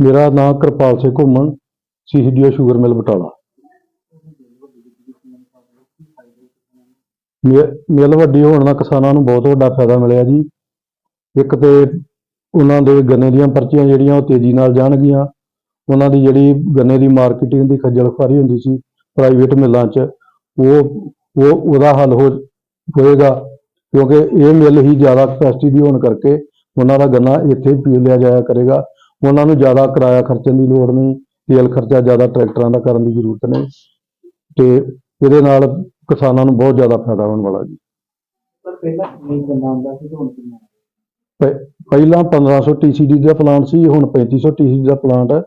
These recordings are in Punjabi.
ਮੇਰਾ ਨਾਮ ਕਿਰਪਾਲ ਸਿੰਘ ਘੁੰਮਣ ਸੀਸੀਡੀਓ ਸ਼ੂਗਰ ਮਿਲ ਬਟਾਲਾ। ਮਿ- ਮਿਲ ਵੱਡੀ ਹੋਣ ਦਾ ਕਿਸਾਨਾਂ ਨੂੰ ਬਹੁਤ ਵੱਡਾ ਫਾਇਦਾ ਮਿਲਿਆ ਜੀ। ਇੱਕ ਤੇ ਉਹਨਾਂ ਦੇ ਗੰਨੇ ਦੀਆਂ ਪਰਚੀਆਂ ਜਿਹੜੀਆਂ ਉਹ ਤੇਜ਼ੀ ਨਾਲ ਜਾਣਗੀਆਂ। ਉਹਨਾਂ ਦੀ ਜਿਹੜੀ ਗੰਨੇ ਦੀ ਮਾਰਕੀਟਿੰਗ ਦੀ ਖੱਜਲ ਖੁਆਰੀ ਹੁੰਦੀ ਸੀ ਪ੍ਰਾਈਵੇਟ ਮਿੱਲਾਂ 'ਚ, ਉਹ ਉਹ, ਉਹਦਾ ਹੱਲ ਹੋ ਹੋਏਗਾ। ਕਿਉਂਕਿ ਇਹ ਮਿੱਲ ਹੀ ਜ਼ਿਆਦਾ ਕਪੈਸਿਟੀ ਦੀ ਹੋਣ ਕਰਕੇ ਉਹਨਾਂ ਦਾ ਗੰਨਾ ਇੱਥੇ ਪੀ ਲਿਆ ਜਾਇਆ ਕਰੇਗਾ। ਉਹਨਾਂ ਨੂੰ ਜ਼ਿਆਦਾ ਕਿਰਾਇਆ ਖਰਚਣ ਦੀ ਲੋੜ ਨਹੀਂ ਤੇਲ ਖਰਚਾ ਜ਼ਿਆਦਾ ਟਰੈਕਟਰਾਂ ਦਾ ਕਰਨ ਦੀ ਜ਼ਰੂਰਤ ਨਹੀਂ ਤੇ ਇਹਦੇ ਨਾਲ ਕਿਸਾਨਾਂ ਨੂੰ ਬਹੁਤ ਜ਼ਿਆਦਾ ਫਾਇਦਾ ਹੋਣ ਵਾਲਾ ਜੀ। ਪਰ ਪਹਿਲਾਂ ਕਿੰਨੀ ਗੰਨਾ ਹੁੰਦਾ ਸੀ ਹੁਣ ਕਿੰਨਾ? ਪ- ਪਹਿਲਾਂ 1500 ਟੀਸੀਡੀ ਦਾ ਪਲਾਂਟ ਸੀ ਹੁਣ 3500 ਟੀਸੀਡੀ ਦਾ ਪਲਾਂਟ ਹੈ।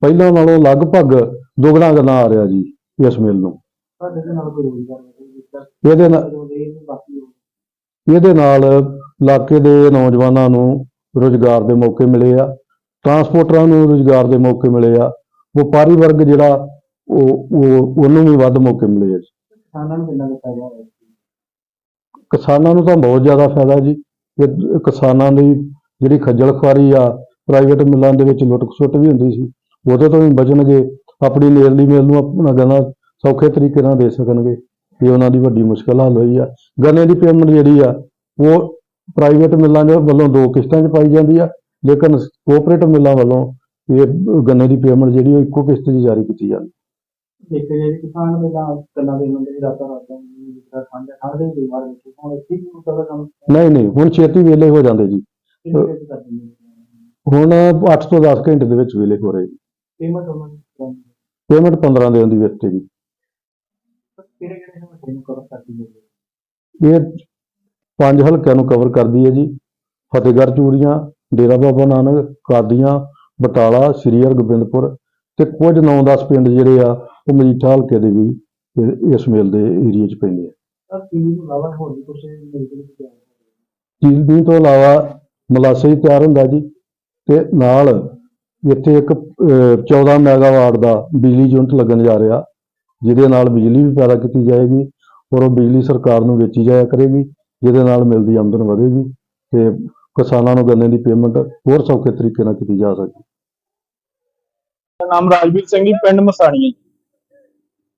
ਪਹਿਲਾਂ ਨਾਲੋਂ ਲਗਭਗ ਦੁੱਗਣਾ ਗੰਨਾ ਆ ਰਿਹਾ ਜੀ ਇਸ ਮਿਲ ਨੂੰ। ਇਹਦੇ ਨਾਲ ਇਹਦੇ ਨਾਲ ਇਲਾਕੇ ਦੇ ਨੌਜਵਾਨਾਂ ਨੂੰ ਰੁਜ਼ਗਾਰ ਦੇ ਮੌਕੇ ਮਿਲੇ ਆ। ਟਰਾਂਸਪੋਰਟਰਾਂ ਨੂੰ ਰੁਜ਼ਗਾਰ ਦੇ ਮੌਕੇ ਮਿਲੇ ਆ। ਵਪਾਰੀ ਵਰਗ ਜਿਹੜਾ ਉਹ ਉਹ ਉਹਨੂੰ ਵੀ ਵੱਧ ਮੌਕੇ ਮਿਲੇ ਆ ਜੀ। ਕਿਸਾਨਾਂ ਨੂੰ ਕਿੰਨਾ ਕੁ ਫਾਇਦਾ ਹੋਇਆ ਕਿਸਾਨਾਂ ਨੂੰ ਤਾਂ ਬਹੁਤ ਜ਼ਿਆਦਾ ਫਾਇਦਾ ਜੀ। ਕਿਸਾਨਾਂ ਦੀ ਜਿਹੜੀ ਖੱਜਲ ਖੁਆਰੀ ਆ ਪ੍ਰਾਈਵੇਟ ਮਿੱਲਾਂ ਦੇ ਵਿੱਚ ਲੁੱਟ ਖਸੁੱਟ ਵੀ ਹੁੰਦੀ ਸੀ ਉਹਦੇ ਤੋਂ ਵੀ ਬਚਣਗੇ। ਆਪਣੀ ਨੇੜਲੀ ਮਿਲ ਨੂੰ ਆਪਣਾ ਗੰਨਾ ਸੌਖੇ ਤਰੀਕੇ ਨਾਲ ਦੇ ਸਕਣਗੇ। ਇਹ ਉਹਨਾਂ ਦੀ ਵੱਡੀ ਮੁਸ਼ਕਲ ਹੱਲ ਹੋਈ ਆ। ਗੰਨੇ ਦੀ ਪੇਮੈਂਟ ਜਿਹੜੀ ਆ ਉਹ ਪ੍ਰਾਈਵੇਟ ਮਿੱਲਾਂ ਦੇ ਵੱਲੋਂ ਦੋ ਕਿਸ਼ਤਾਂ 'ਚ ਪਾਈ ਜਾਂਦੀ ਆ। ਲੇਕਿਨ ਕੋਆਪਰੇਟਿਵ ਮਿੱਲਾਂ ਵੱਲੋਂ ਇਹ ਗੰਨੇ ਦੀ ਪੇਮੈਂਟ ਜਿਹੜੀ ਉਹ ਇੱਕੋ ਕਿਸ਼ਤ 'ਚ ਜਾਰੀ ਕੀਤੀ ਜਾਂਦੀ। ਦੇਖੇ ਜਿਹੜੇ ਕਿਸਾਨ ਪਹਿਲਾਂ ਕੰਨਾਂ ਦੇ ਮੁੰਡੇ ਰਾਤਾਂ ਰਾਤਾਂ ਜਿਸ ਤਰ੍ਹਾਂ ਠੰਡ ਠੰਡ ਦੇ ਬਿਮਾਰ ਵਿੱਚ ਹੁਣ ਇੱਥੇ ਵੀ ਉਹਦਾ ਕੰਮ ਨਹੀਂ ਨਹੀਂ ਹੁਣ ਛੇਤੀ ਵੇਲੇ ਹੋ ਜਾਂਦੇ ਜੀ। ਹੁਣ 8 ਤੋਂ 10 ਘੰਟੇ ਦੇ ਵਿੱਚ ਵੇਲੇ ਹੋ ਰਹੇ ਜੀ। ਪੇਮੈਂਟ ਉਹਨਾਂ ਪੇਮੈਂਟ 15 ਦਿਨ ਦੀ ਵਿੱਚ ਜੀ। ਕਿਹੜੇ ਕਿਹੜੇ ਸਮੱਸਿਆ ਨੂੰ ਕਵਰ ਕਰਦੀ ਹੈ? ਇਹ ਪੰਜ ਹਲਕਿਆਂ ਨੂੰ ਕਵਰ ਕਰਦੀ ਹੈ ਜੀ। ਫਤਿਹਗੜ੍ਹ ਚੂੜੀਆਂ ਡੇਰਾ ਬਾਬਾ ਨਾਨਕ ਕਾਦੀਆਂ ਬਟਾਲਾ ਸ੍ਰੀ ਹਰਗੋਬਿੰਦਪੁਰ ਤੇ ਕੁਝ 9-10 ਪਿੰਡ ਜਿਹੜੇ ਆ ਉਹ ਮਜੀਠਾ ਹਲਕੇ ਦੇ ਵੀ ਇਸ ਮੇਲ ਦੇ ਏਰੀਆ 'ਚ ਪੈਂਦੇ ਆ। ਕੀ ਚੀਲਦੀ ਤੋਂ ਇਲਾਵਾ ਮਲਾਸਾ ਹੀ ਤਿਆਰ ਹੁੰਦਾ ਜੀ ਤੇ ਨਾਲ ਇੱਥੇ ਇੱਕ ਅਹ, 14 ਮੈਗਾਵਾਟ ਦਾ ਬਿਜਲੀ ਯੂਨਿਟ ਲੱਗਣ ਜਾ ਰਿਹਾ ਜਿਹਦੇ ਨਾਲ ਬਿਜਲੀ ਵੀ ਪੈਦਾ ਕੀਤੀ ਜਾਏਗੀ ਔਰ ਉਹ ਬਿਜਲੀ ਸਰਕਾਰ ਨੂੰ ਵੇਚੀ ਜਾਇਆ ਕਰੇਗੀ ਜਿਹਦੇ ਨਾਲ ਮਿਲਦੀ ਆਮਦਨ ਵਧੇਗੀ ਤੇ ਕਿਸਾਨਾਂ ਨੂੰ ਗੰਨੇ ਦੀ ਪੇਮੈਂਟ ਹੋਰ ਸੌਖੇ ਤਰੀਕੇ ਨਾਲ ਕੀਤੀ ਜਾ ਸਕਦੀ। ਮੇਰਾ ਨਾਮ ਰਾਜਵੀਰ ਸਿੰਘ ਜੀ ਪਿੰਡ ਮਸਾਣੀ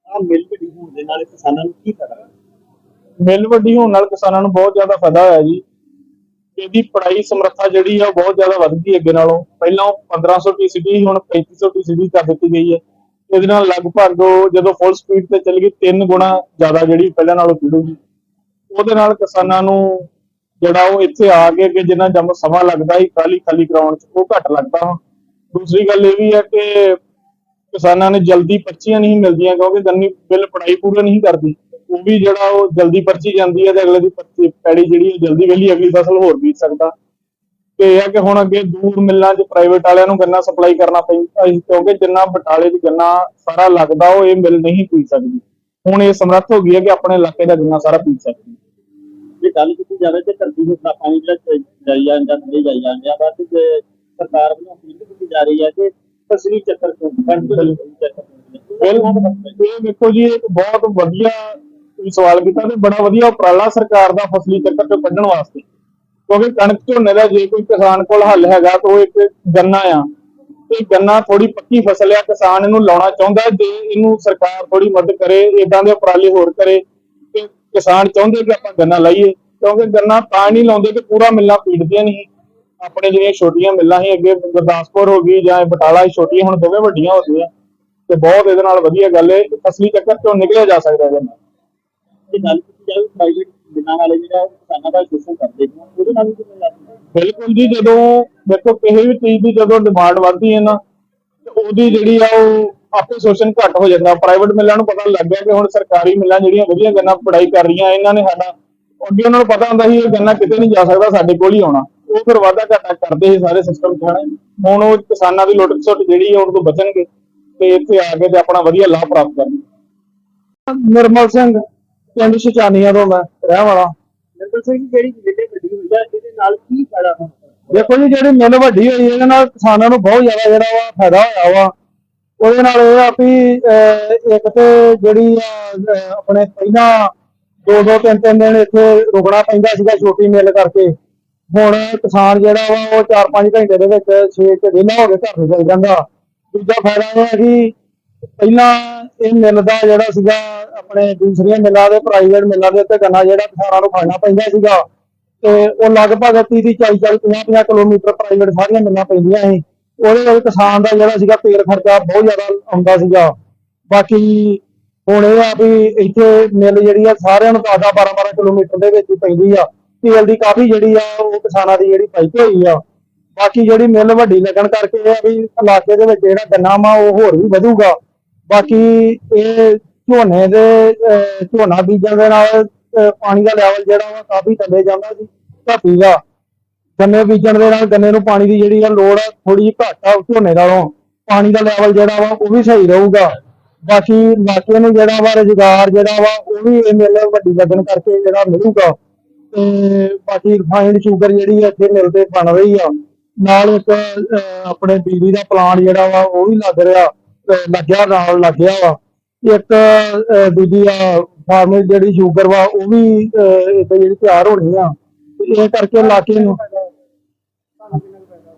ਆ ਮਿਲ ਵੱਡੀ ਹੋਣ ਦੇ ਨਾਲ ਕਿਸਾਨਾਂ ਨੂੰ ਕੀ ਫਾਇਦਾ ਮਿਲ ਵੱਡੀ ਹੋਣ ਨਾਲ ਕਿਸਾਨਾਂ ਨੂੰ ਬਹੁਤ ਜ਼ਿਆਦਾ ਫਾਇਦਾ ਹੋਇਆ ਜੀ। ਇਹਦੀ ਪੜਾਈ ਸਮਰੱਥਾ ਜਿਹੜੀ ਆ ਬਹੁਤ ਜ਼ਿਆਦਾ ਵੱਧ ਗਈ ਅੱਗੇ ਨਾਲੋਂ। ਪਹਿਲਾਂ ਉਹ 1500 ਟੀਸੀਡੀ ਹੁਣ 3500 ਟੀਸੀਡੀ ਕਰ ਦਿੱਤੀ ਗਈ ਹੈ। ਇਹਦੇ ਨਾਲ ਲਗਭਗ ਜਦੋਂ ਫੁੱਲ ਸਪੀਡ ਤੇ ਚੱਲ ਗਈ ਤਿੰਨ ਗੁਣਾ ਜ਼ਿਆਦਾ ਜਿਹੜੀ ਪਹਿਲਾਂ ਨਾਲੋਂ ਪੀੜੂਗੀ ਉਹਦੇ ਨਾਲ ਕਿਸਾਨਾਂ ਨੂੰ ਜਿਹੜਾ ਉਹ ਇੱਥੇ ਆ ਕੇ ਕਿ ਜਿੰਨਾ ਜਮ ਸਮਾਂ ਲੱਗਦਾ ਸੀ, ਖਾਲੀ ਖਾਲੀ ਕਰਾਉਣ ਚ, ਉਹ ਘੱਟ ਲੱਗਦਾ ਹੁਣ। ਦੂਸਰੀ ਗੱਲ ਇਹ ਵੀ ਹੈ ਕਿ ਕਿਸਾਨਾਂ ਨੇ ਜਲਦੀ ਪਰਚੀਆਂ ਨਹੀਂ ਮਿਲਦੀਆਂ ਕਿਉਂਕਿ ਗੰਨੀ ਬਿੱਲ ਪੜਾਈ ਪੂਰਾ ਨਹੀਂ ਕਰਦੀ। ਉਹ ਵੀ ਜਿਹੜਾ ਉਹ ਜਲਦੀ ਪਰਚੀ ਜਾਂਦੀ ਹੈ ਤੇ ਅਗਲੇ ਦੀ ਪਰਚੀ ਪੈੜੀ ਜਿਹੜੀ ਜਲਦੀ ਵੇਲੀ ਅਗਲੀ ਫਸਲ ਹੋਰ ਬੀਜ ਸਕਦਾ। ਤੇ ਇਹ ਹੈ ਕਿ ਹੁਣ ਅੱਗੇ ਦੂਰ ਮਿੱਲਾਂ 'ਚ ਪ੍ਰਾਈਵੇਟ ਵਾਲਿਆਂ ਨੂੰ ਗੰਨਾ ਸਪਲਾਈ ਕਰਨਾ ਪੈਂਦਾ ਕਿਉਂਕਿ ਜਿੰਨਾ ਬਟਾਲੇ 'ਚ ਗੰਨਾ ਸਾਰਾ ਲੱਗਦਾ ਉਹ ਇਹ ਮਿਲ ਨਹੀਂ ਪੀ ਸਕਦੀ। ਹੁਣ ਇਹ ਸਮਰੱਥ ਹੋ ਗਈ ਹੈ ਕਿ ਆਪਣੇ ਇਲਾਕੇ ਦਾ ਗੰਨਾ ਸਾਰਾ ਪੀ ਸਕਦੀ। ਜੇ ਗੱਲ ਕੀਤੀ ਜਾਵੇ ਤੇ ਧਰਤੀ ਨੂੰ ਪਾਣੀ ਜਿਹੜਾ ਜਾਈ ਜਾਂਦਾ ਥੱਲੇ ਜਾਈ ਜਾਂਦਾ ਵਾ ਤੇ ਜੇ ਸਰਕਾਰ ਵੱਲੋਂ ਅਪੀਲ ਕੀਤੀ ਜਾ ਰਹੀ ਹੈ ਕਿ ਫਸਲੀ ਚੱਕਰ ਤੋਂ ਚੱਕਰ ਬਿਲਕੁਲ। ਇਹ ਦੇਖੋ ਜੀ ਇੱਕ ਬਹੁਤ ਵਧੀਆ ਸਵਾਲ ਕੀਤਾ ਤੇ ਬੜਾ ਵਧੀਆ ਉਪਰਾਲਾ ਸਰਕਾਰ ਦਾ ਫਸਲੀ ਚੱਕਰ ਤੋਂ ਕੱਢਣ ਵਾਸਤੇ। ਕਿਉਂਕਿ ਕਣਕ ਝੋਨੇ ਦਾ ਜੇ ਕੋਈ ਕਿਸਾਨ ਕੋਲ ਹੱਲ ਹੈਗਾ ਤਾਂ ਉਹ ਇੱਕ ਗੰਨਾ ਆ। ਤੇ ਗੰਨਾ ਥੋੜੀ ਪੱਕੀ ਫਸਲ ਆ ਕਿਸਾਨ ਇਹਨੂੰ ਲਾਉਣਾ ਚਾਹੁੰਦਾ ਜੇ ਇਹਨੂੰ ਸਰਕਾਰ ਥੋੜੀ ਮਦਦ ਕਰੇ ਇਦਾਂ ਦੇ ਉਪਰਾਲੇ ਹੋਰ ਕਰੇ ਕਿਸਾਨ ਚਾਹੁੰਦੇ ਕਿ ਆਪਾਂ ਗੰਨਾ ਲਾਈਏ ਕਿਉਂਕਿ ਗੰਨਾ ਤਾਂ ਨਹੀਂ ਲਾਉਂਦੇ ਕਿ ਪੂਰਾ ਮਿੱਲਾਂ ਪੀੜਦੀਆਂ ਨਹੀਂ। ਆਪਣੇ ਜਿਹੜੀਆਂ ਛੋਟੀਆਂ ਮਿੱਲਾਂ ਸੀ ਅੱਗੇ ਗੁਰਦਾਸਪੁਰ ਹੋ ਗਈ ਜਾਂ ਬਟਾਲਾ ਸੀ ਛੋਟੀਆਂ ਹੁਣ ਦੋਵੇਂ ਵੱਡੀਆਂ ਹੋ ਗਈਆਂ। ਤੇ ਬਹੁਤ ਇਹਦੇ ਨਾਲ ਵਧੀਆ ਗੱਲ ਹੈ ਕਿ ਫਸਲੀ ਚੱਕਰ ਚੋਂ ਨਿਕਲਿਆ ਜਾ ਸਕਦਾ ਇਹਦੇ ਨਾਲ ਜੇ ਗੱਲ ਕੀਤੀ ਜਾਵੇ ਪ੍ਰਾਈਵੇਟ ਬਿਨਾਂ ਵਾਲੇ ਜਿਹੜਾ ਕਿਸਾਨਾਂ ਦਾ ਸ਼ੋਸ਼ਣ ਕਰਦੇ ਨੇ ਉਹਦੇ ਨਾਲ ਵੀ ਕਿਵੇਂ ਲੱਗਦਾ ਬਿਲਕੁਲ ਜੀ ਜਦੋਂ ਦੇਖੋ ਕਿਸੇ ਵੀ ਚੀਜ਼ ਦੀ ਜਦੋਂ ਡਿਮਾਂਡ ਵੱਧਦੀ ਹੈ ਨਾ ਤੇ ਉਹਦੀ ਜਿਹੜੀ ਆ ਉਹ ਆਪੇ ਸ਼ੋਸ਼ਣ ਘੱਟ ਹੋ ਜਾਂਦਾ। ਪ੍ਰਾਈਵੇਟ ਮਿੱਲਾਂ ਨੂੰ ਪਤਾ ਲੱਗ ਗਿਆ ਕਿ ਹੁਣ ਸਰਕਾਰੀ ਮਿੱਲਾਂ ਜਿਹੜੀਆਂ ਵਧੀਆ ਗੰਨਾ ਪੜਾਈ ਕਰ ਰਹੀਆਂ ਇਹਨਾਂ ਨੇ ਸਾਡਾ ਅੱਗੇ ਉਹਨਾਂ ਨੂੰ ਪਤਾ ਹੁੰਦਾ ਸੀ ਇਹ ਗੰਨਾ ਕਿਤੇ ਨਹੀਂ ਜਾ ਸਕਦਾ ਸਾਡੇ ਕੋਲ ਹੀ ਆਉਣਾ। ਉਹ ਫਿਰ ਵਾਧਾ ਘਾਟਾ ਕਰਦੇ ਸੀ ਸਾਰੇ ਸਿਸਟਮ ਚ ਹੁਣ ਉਹ ਕਿਸਾਨਾਂ ਦੀ ਲੁੱਟ ਖਸੁੱਟ ਜਿਹੜੀ ਆ ਉਹ ਤੋਂ ਬਚਣਗੇ ਤੇ ਇੱਥੇ ਆ ਕੇ ਤੇ ਆਪਣਾ ਵਧੀਆ ਲਾਭ ਪ੍ਰਾਪਤ ਕਰਨਗੇ। ਨਿਰਮਲ ਸਿੰਘ ਪਿੰਡ ਸ਼ਚਾਨੀਆਂ ਤੋਂ ਮੈਂ ਰਹਿਣ ਵਾਲਾ। ਨਿਰਮਲ ਸਿੰਘ ਜਿਹੜੀ ਜਿੱਡੇ ਵੱਡੀ ਹੋਈ ਆ ਇਹਦੇ ਨਾਲ ਕੀ ਫਾਇਦਾ ਹੁੰਦਾ ਦੇਖੋ ਜੀ ਜਿਹੜੀ ਮਿਲ ਵੱਡੀ ਹੋਈ ਇਹਦੇ ਨਾਲ ਕਿਸਾਨਾਂ ਨੂੰ ਬਹੁਤ ਜ਼ਿਆਦਾ ਜਿਹੜਾ ਵਾ ਫਾਇਦਾ ਹੋਇਆ ਵਾ। ਉਹਦੇ ਨਾਲ ਇਹ ਆ ਵੀ ਅਹ, ਇੱਕ ਤੇ ਜਿਹੜੀ ਆਪਣੇ ਪਹਿਲਾਂ ਦੋ ਦੋ ਤਿੰਨ ਤਿੰਨ ਦਿਨ ਇੱਥੇ ਰੁਕਣਾ ਪੈਂਦਾ ਸੀਗਾ ਛੋਟੀ ਮਿਲ ਕਰਕੇ। ਹੁਣ ਕਿਸਾਨ ਜਿਹੜਾ ਵਾ ਉਹ 4-5 ਘੰਟੇ ਦੇ ਵਿੱਚ ਛੇ ਚ ਵਿਹਲਾ ਹੋ ਕੇ ਘਰ ਨੂੰ ਚਲ ਜਾਂਦਾ। ਦੂਜਾ ਫਾਇਦਾ ਇਹ ਹੈ ਕਿ ਪਹਿਲਾਂ ਇਹ ਮਿੱਲ ਦਾ ਜਿਹੜਾ ਸੀਗਾ ਆਪਣੇ ਦੂਸਰੀਆਂ ਮਿੱਲਾਂ ਦੇ ਪ੍ਰਾਈਵੇਟ ਮਿੱਲਾਂ ਦੇ ਉੱਤੇ ਗੰਨਾ ਜਿਹੜਾ ਕਿਸਾਨਾਂ ਨੂੰ ਫੜਨਾ ਪੈਂਦਾ ਸੀਗਾ। ਤੇ ਉਹ ਲਗਭਗ 30 30 40 40 50 50 ਕਿਲੋਮੀਟਰ ਪ੍ਰਾਈਵੇਟ ਸਾਰੀਆਂ ਮਿੱਲਾਂ ਪੈਂਦੀਆਂ ਸੀ। ਉਹਦੇ ਵਿੱਚ ਕਿਸਾਨ ਦਾ ਜਿਹੜਾ ਸੀਗਾ ਤੇਲ ਖਰਚਾ ਬਹੁਤ ਜ਼ਿਆਦਾ ਆਉਂਦਾ ਸੀਗਾ। ਬਾਕੀ ਹੁਣ ਇਹ ਆ ਵੀ ਇੱਥੇ ਮਿੱਲ ਜਿਹੜੀ ਆ ਸਾਰਿਆਂ ਨੂੰ 10 12 12 ਕਿਲੋਮੀਟਰ ਦੇ ਵਿੱਚ ਹੀ ਪੈਂਦੀ ਆ। ਤੇਲ ਦੀ ਕਾਫੀ ਜਿਹੜੀ ਆ ਉਹ ਕਿਸਾਨਾਂ ਦੀ ਜਿਹੜੀ ਪਾਈਪ ਹੋਈ ਆ। ਬਾਕੀ ਜਿਹੜੀ ਮਿੱਲ ਵੱਡੀ ਲੱਗਣ ਕਰਕੇ ਇਹ ਆ ਵੀ ਇਲਾਕੇ ਦੇ ਵਿੱਚ ਜਿਹੜਾ ਗੰਨਾ ਵਾ ਉਹ ਹੋਰ ਵੀ ਵਧੂਗਾ। ਬਾਕੀ ਇਹ ਝੋਨੇ ਦੇ ਅਹ, ਝੋਨਾ ਬੀਜਣ ਦੇ ਨਾਲ ਪਾਣੀ ਦਾ ਲੈਵਲ ਜਿਹੜਾ ਵਾ ਕਾਫੀ ਥੱਲੇ ਜਾਂਦਾ ਸੀ ਘਟੀਗਾ ਗੰਨੇ ਬੀਜਣ ਦੇ ਨਾਲ ਗੰਨੇ ਨੂੰ ਪਾਣੀ ਦੀ ਜਿਹੜੀ ਆ ਲੋੜ ਆ ਥੋੜੀ ਜਿਹੀ ਘੱਟ ਆ ਝੋਨੇ ਨਾਲੋਂ। ਪਾਣੀ ਦਾ ਲੈਵਲ ਜਿਹੜਾ ਵਾ ਉਹ ਵੀ ਸਹੀ ਰਹੂਗਾ। ਬਾਕੀ ਇਲਾਕੇ ਨੂੰ ਜਿਹੜਾ ਵਾ ਰੁਜ਼ਗਾਰ ਜਿਹੜਾ ਵਾ ਉਹ ਵੀ ਇਹ ਮਿਲ ਵੱਡੀ ਲੱਗਣ ਕਰਕੇ ਜਿਹੜਾ ਮਿਲੂਗਾ। ਤੇ ਬਾਕੀ ਰਿਫਾਈਨਡ ਸ਼ੂਗਰ ਜਿਹੜੀ ਆ ਇੱਥੇ ਮਿਲ ਤੇ ਬਣ ਰਹੀ ਆ। ਨਾਲ ਇੱਕ ਆਪਣੇ ਬਿਜਲੀ ਦਾ ਪਲਾਂਟ ਜਿਹੜਾ ਵਾ ਉਹ ਵੀ ਲੱਗ ਰਿਹਾ ਲੱਗਿਆ ਨਾਲ ਲੱਗਿਆ ਵਾ। ਇੱਕ ਦੂਜੀ ਆ ਫਾਰਮਰ ਜਿਹੜੀ ਸ਼ੂਗਰ ਵਾ ਉਹ ਵੀ ਇੱਥੇ ਜਿਹੜੀ ਤਿਆਰ ਹੋਣੀ ਆ। ਤੇ ਇਹ ਕਰਕੇ ਇਲਾਕੇ ਨੂੰ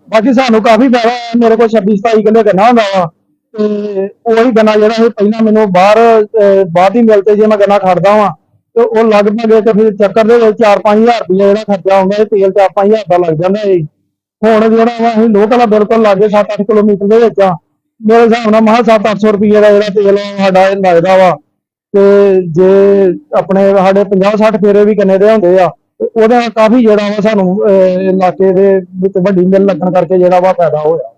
ਬਾਕੀ ਸਾਨੂੰ ਕਾਫੀ ਫਾਇਦਾ ਹੈ ਮੇਰੇ ਕੋਲ 26 27 ਕਿੱਲੇ ਗੰਨਾ ਹੁੰਦਾ ਵਾ ਤੇ ਉਹੀ ਗੰਨਾ ਜਿਹੜਾ ਸੀ ਪਹਿਲਾਂ ਮੈਨੂੰ ਬਾਹਰ ਅਹ, ਬਾਹਰ ਦੀ ਮਿਲ ਤੇ ਜੇ ਮੈਂ ਗੰਨਾ ਖੜਦਾ ਵਾਂ ਤੇ ਉਹ ਲਗਭਗ ਇੱਕ ਫਿਰ ਚੱਕਰ ਦੇ ਵਿੱਚ 4-5000 ਰੁਪਏ ਜਿਹੜਾ ਖਰਚਾ ਆਉਂਦਾ ਹੈ ਤੇਲ 4-5000 ਦਾ ਲੱਗ ਜਾਂਦਾ ਹੈ ਹੁਣ ਜਿਹੜਾ ਵਾ ਅਸੀਂ ਲੋਕਲ ਬਿਲਕੁਲ ਲਾਗੇ 7-8 ਕਿਲੋਮੀਟਰ ਦੇ ਵਿੱਚ ਆ। ਮੇਰੇ ਹਿਸਾਬ ਨਾਲ ਮਹਾ 7-800 ਰੁਪਏ ਦਾ ਜਿਹੜਾ ਤੇਲ ਆ ਸਾਡਾ ਇਹ ਲੱਗਦਾ ਵਾ। ਤੇ ਜੇ ਆਪਣੇ ਸਾਡੇ 50-60 ਫੇਰੇ ਵੀ ਕਿੰਨੇ ਦੇ ਹੁੰਦੇ ਆ ਤੇ ਉਹਦੇ ਕਾਫੀ ਜਿਹੜਾ ਵਾ ਸਾਨੂੰ ਅਹ, ਇਲਾਕੇ ਦੇ ਵਿੱਚ ਵੱਡੀ ਮਿਲ ਲੱਗਣ ਕਰਕੇ ਜਿਹੜਾ ਵਾ ਫਾਇਦਾ ਹੋਇਆ।